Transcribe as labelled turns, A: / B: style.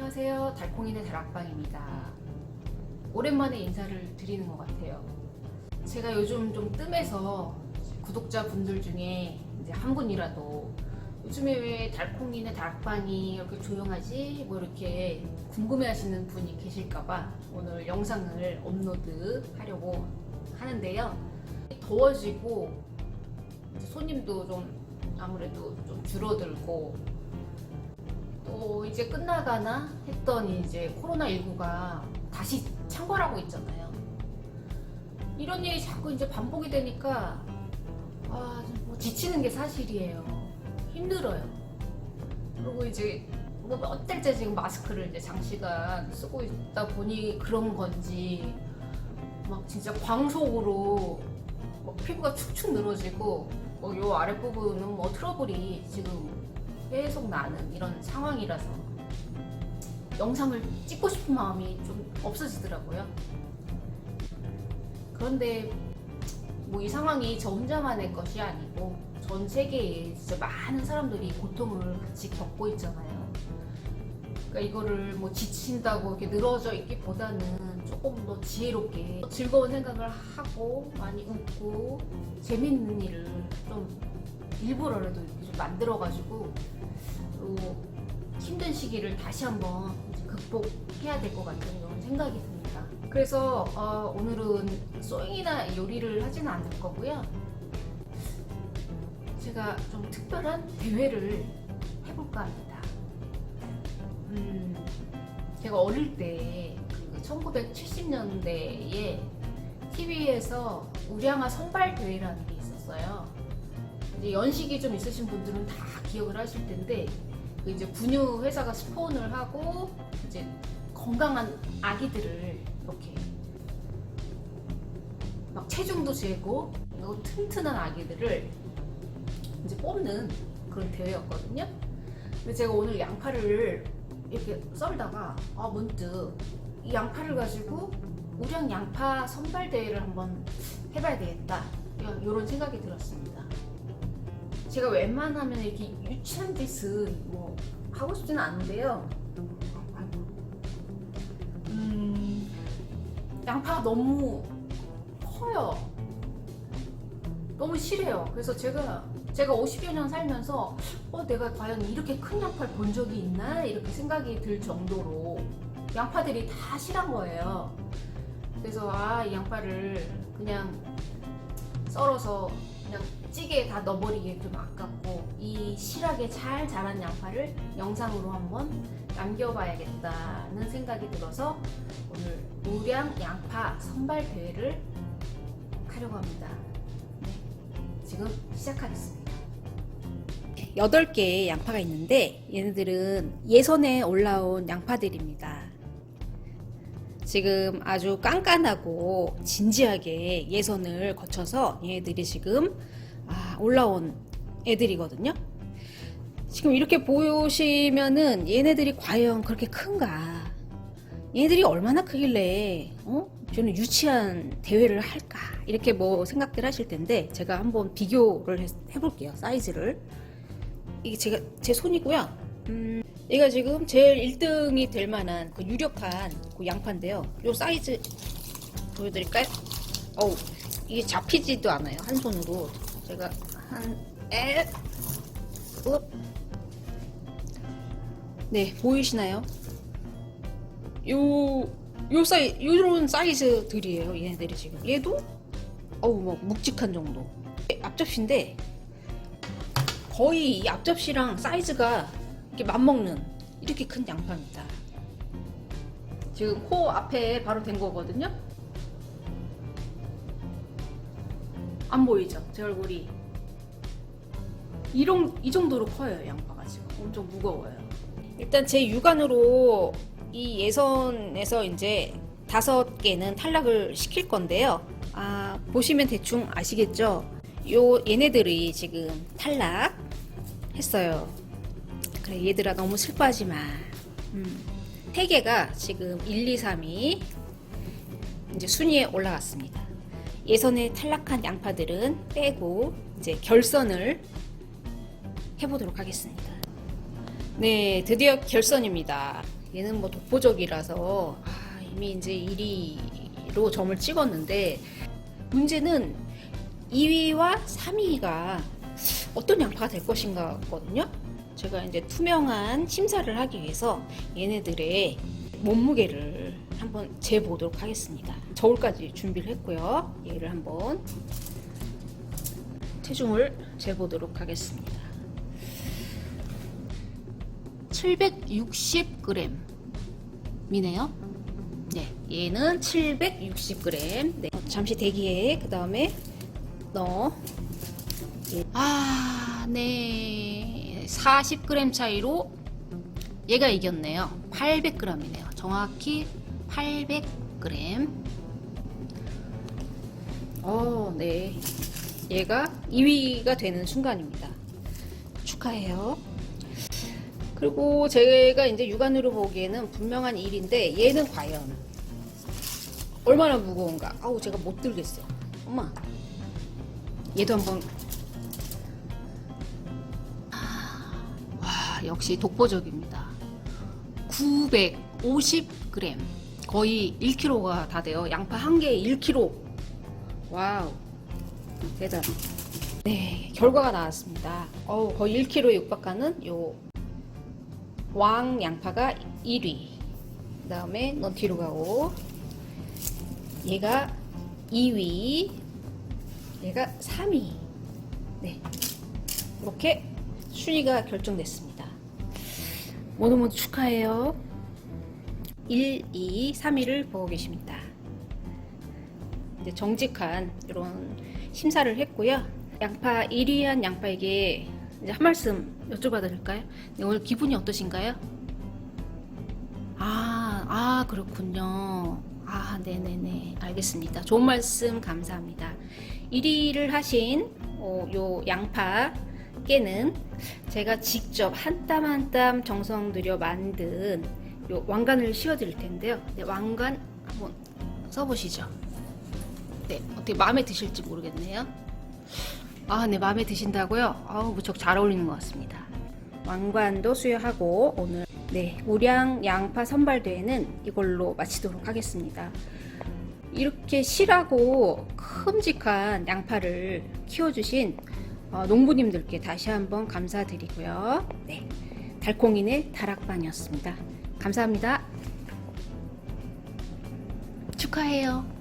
A: 안녕하세요. 달콩이네 다락방입니다. 오랜만에 인사를 드리는 것 같아요. 제가 요즘 좀 뜸해서 구독자분들 중에 이제 한 분이라도 요즘에 왜 달콩이네 다락방이 이렇게 조용하지? 뭐 이렇게 궁금해 하시는 분이 계실까봐 오늘 영상을 업로드 하려고 하는데요. 더워지고 손님도 좀 아무래도 좀 줄어들고 또 이제 끝나가나 했더니 이제 코로나19가 다시 창궐하고 있잖아요. 이런 일이 자꾸 이제 반복이 되니까 아, 좀뭐 지치는 게 사실이에요. 힘들어요. 그리고 이제 뭐몇 달째 지금 마스크를 이제 장시간 쓰고 있다 보니 그런 건지 막 진짜 광속으로 뭐 피부가 축축 늘어지고 뭐요 아랫부분은 뭐 트러블이 지금 계속 나는 이런 상황이라서 영상을 찍고 싶은 마음이 좀 없어지더라고요. 그런데 뭐 이 상황이 저 혼자만의 것이 아니고 전 세계에 진짜 많은 사람들이 고통을 같이 겪고 있잖아요. 그러니까 이거를 뭐 지친다고 이렇게 늘어져 있기보다는 조금 더 지혜롭게 즐거운 생각을 하고 많이 웃고 재밌는 일을 좀 일부러라도 좀 만들어가지고 또 힘든 시기를 다시 한번 극복해야 될 것 같은 그런 생각이 듭니다. 그래서 어, 오늘은 소잉이나 요리를 하지는 않을 거고요. 제가 좀 특별한 대회를 해볼까 합니다. 음, 제가 어릴 때그 1970년대에 TV에서 우량아 선발 대회라는 게. 이제 연식이 좀 있으신 분들은 다 기억을 하실 텐데 그 이제 분유 회사가 스폰을 하고 이제 건강한 아기들을 이렇게 막 체중도 재고 튼튼한 아기들을 이제 뽑는 그런 대회였거든요. 근데 제가 오늘 양파를 이렇게 썰다가 아 문득 이 양파를 가지고 우량 양파 선발 대회를 한번 해봐야 되겠다 이런 생각이 들었습니다. 제가 웬만하면 이렇게 유치한 짓은 뭐 하고 싶지는 않은데요. 음, 양파가 너무 커요. 너무 실해요. 그래서 제가 제가 50여 년 살면서 어 내가 과연 이렇게 큰 양파를 본 적이 있나 이렇게 생각이 들 정도로 양파들이 다 실한 거예요. 그래서 아 이 양파를 그냥 썰어서 그냥 찌개에 다 넣어버리기 좀 아깝고 이 실하게 잘 자란 양파를 영상으로 한번 남겨봐야겠다는 생각이 들어서 오늘 우량 양파 선발 대회를 하려고 합니다. 네, 지금 시작하겠습니다.
B: 8개의 양파가 있는데 얘네들은 예선에 올라온 양파들입니다. 지금 아주 깐깐하고 진지하게 예선을 거쳐서 얘네들이 지금 아, 올라온 애들이거든요. 지금 이렇게 보시면은 얘네들이 과연 그렇게 큰가? 얘네들이 얼마나 크길래 어? 저는 유치한 대회를 할까? 이렇게 뭐 생각들 하실 텐데 제가 한번 비교를 해- 해볼게요. 사이즈를. 이게 제가 제 손이고요. 음, 얘가 지금 제일 1등이 될 만한 그 유력한 그 양파인데요. 요 사이즈 보여드릴까요? 어우, 이게 잡히지도 않아요. 한 손으로. 제가 한, 에, 읍. 네, 보이시나요? 요, 요 사이, 요런 사이즈들이에요. 얘네들이 지금. 얘도, 어우, 뭐, 묵직한 정도. 앞접시인데, 거의 이 앞접시랑 사이즈가 이렇게 맞먹는 이렇게 큰 양파입니다.
A: 지금 코 앞에 바로 된 거거든요. 안 보이죠? 제 얼굴이 이런 이 정도로 커요 양파가 지금 엄청 무거워요.
B: 일단 제 육안으로 이 예선에서 이제 다섯 개는 탈락을 시킬 건데요. 아, 보시면 대충 아시겠죠? 요 얘네들이 지금 탈락했어요. 그래 얘들아 너무 슬퍼하지 마. 음, 세 개가 지금 1, 2, 3이 이제 순위에 올라갔습니다. 예선에 탈락한 양파들은 빼고 이제 결선을 해보도록 하겠습니다. 네, 드디어 결선입니다. 얘는 뭐 독보적이라서 아, 이미 이제 1위로 점을 찍었는데 문제는 2위와 3위가 어떤 양파가 될 것인가 거든요. 제가 이제 투명한 심사를 하기 위해서 얘네들의 몸무게를 한번 재보도록 하겠습니다. 저울까지 준비를 했고요. 얘를 한번 체중을 재보도록 하겠습니다. 760g이네요. 네, 얘는 760g. 네, 어, 잠시 대기해. 그 다음에 넣어. 예. 아, 네. 40g 차이로 얘가 이겼네요. 800g이네요. 정확히 800g. 어, 네. 얘가 2위가 되는 순간입니다. 축하해요. 그리고 제가 이제 육안으로 보기에는 분명한 일인데 얘는 과연 얼마나 무거운가? 아우 제가 못 들겠어. 엄마. 얘도 한번 역시 독보적입니다. 950g 거의 1kg가 다 돼요. 양파 한 개에 1kg. 와우 대단. 네 결과가 나왔습니다. 어우 거의 1kg에 육박하는 요 왕 양파가 1위. 그 다음에 넌 뒤로 가고 얘가 2위. 얘가 3위. 네. 이렇게 순위가 결정됐습니다. 모두 모두 축하해요. 1, 2, 3위를 보고 계십니다. 이제 정직한 이런 심사를 했고요. 양파 1위한 양파에게 이제 한 말씀 여쭤봐도 될까요? 네, 오늘 기분이 어떠신가요? 아, 아, 그렇군요. 아, 네네네. 알겠습니다. 좋은 말씀 감사합니다. 1위를 하신 어, 요 양파 깨는 제가 직접 한 땀 한 땀 정성 들여 만든 요 왕관을 씌워 드릴 텐데요. 네, 왕관 한번 써보시죠. 네, 어떻게 마음에 드실지 모르겠네요. 아, 네, 마음에 드신다고요? 아우, 무척 잘 어울리는 것 같습니다. 왕관도 수여하고 오늘 네, 우량 양파 선발대회는 이걸로 마치도록 하겠습니다. 이렇게 실하고 큼직한 양파를 키워주신 어, 농부님들께 다시 한번 감사드리고요. 네, 달콩이네 다락방이었습니다. 감사합니다. 축하해요.